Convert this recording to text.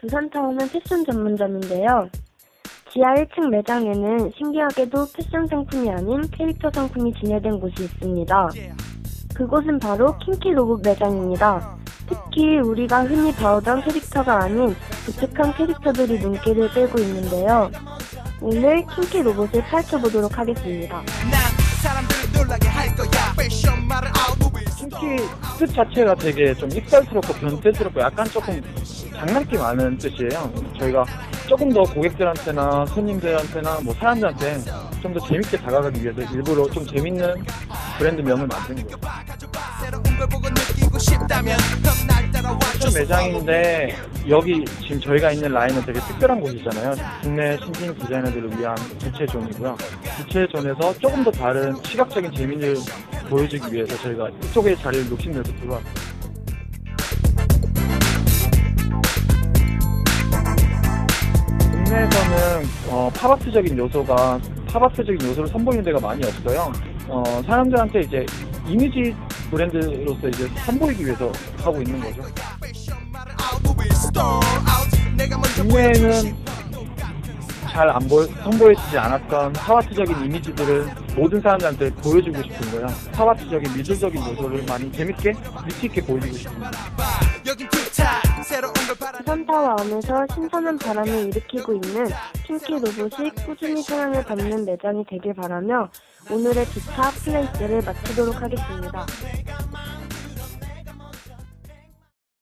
부산타운은 패션 전문점인데요. 지하 1층 매장에는 신기하게도 패션 상품이 아닌 캐릭터 상품이 진열된 곳이 있습니다. 그곳은 바로 킹키 로봇 매장입니다. 특히 우리가 흔히 봐오던 캐릭터가 아닌 독특한 캐릭터들이 눈길을 끌고 있는데요. 오늘 킹키 로봇을 파헤쳐보도록 하겠습니다. 킹키 뜻 자체가 되게 좀 익살스럽고 변태스럽고 약간 조금 장난기 많은 뜻이에요. 저희가 조금 더 고객들한테나 손님들한테나 뭐 사람들한테 좀 더 재밌게 다가가기 위해서 일부러 좀 재밌는 브랜드명을 만든 거예요. 패션 매장인데 여기 지금 저희가 있는 라인은 되게 특별한 곳이잖아요. 국내 신진 디자이너들을 위한 부채존이고요. 부채존에서 조금 더 다른 시각적인 재미를 보여주기 위해서 저희가 이쪽에 자리를 욕심내서 들어왔어요. 국내에서는 어, 팝아트적인 요소가 팝아트적인 요소를 선보이는 데가 많이 없어요. 어, 사람들한테 이제 이미지 브랜드로서 이제 선보이기 위해서 하고 있는 거죠. 국내에는 잘 안 보여, 선보여지지 않았던 사와트적인 이미지들을 모든 사람들한테 보여주고 싶은 거야. 사와트적인 미술적인 요소를 많이 재밌게, 위치있게 보여주고 바라 부산타워 안에서 신선한 바람을 일으키고 있는 킹키 로봇이 꾸준히 사랑을 받는 매장이 되길 바라며 오늘의 기타 플레이스를 마치도록 하겠습니다.